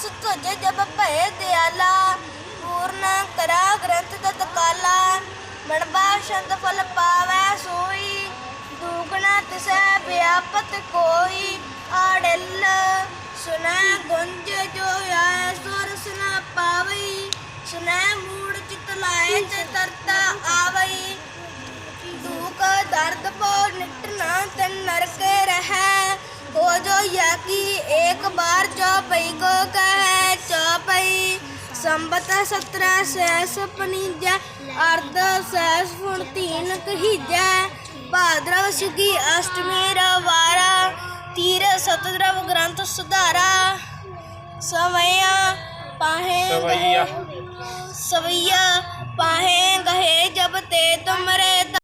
ਸ਼੍ਰੀ ਤੁਜ ਜਬ ਭਏ ਦਿਆਲਾ, ਪੂਰਨ ਕਰਾ ਗ੍ਰੰਥ ਤਤ ਕਾਲਾ ਮਣਬਾ ਸ਼ੰਦ ਫਲ ਪਾਵੈ ਸੋਈ, ਦੂਗਣਾ ਤਿਸੈ ਵਿਆਪਤ ਕੋਈ। ਆੜਲ ਸੁਨੈ ਗੁੰਜ ਜੋ ਆਇ ਸੁਰ ਸੁਨਾ ਪਾਵਈ। ਸੁਨੈ ਮੂੜ ਚਿਤ ਲਾਏ ਤੇ ਤਰਤਾ ਆਵਈ। ਦੁਖ ਦਰਦ ਪੋ ਨਿਟਣਾ ਤਨ ਨਰਕੇ ਰਹੈ। ਹੋ ਜੋ ਯਾਕੀ ਇੱਕ ਬਾਰ ਜੋ ਪਈ ਸੰਬਤ ਸਤਰਾ ਸੈਸ ਪਨੀਜੈ ਅਰਧ ਸੈਸ ਫੁਣ ਤੀਨ ਕਹੀਜੈ ਭਾਦਰਵ ਸੁਗੀ ਅਸ਼ਟਮੀ ਰਵਾਰਾ ਤੀਰ ਸਤਦਰਵ ਗ੍ਰੰਥ ਸੁਧਾਰਾ ਸਵਈਆ ਪਾਹੇ। ਸਵਈਆ ਪਾਹੇ ਗਹੇ ਜਬ ਤੇ ਤੁਮਰੇ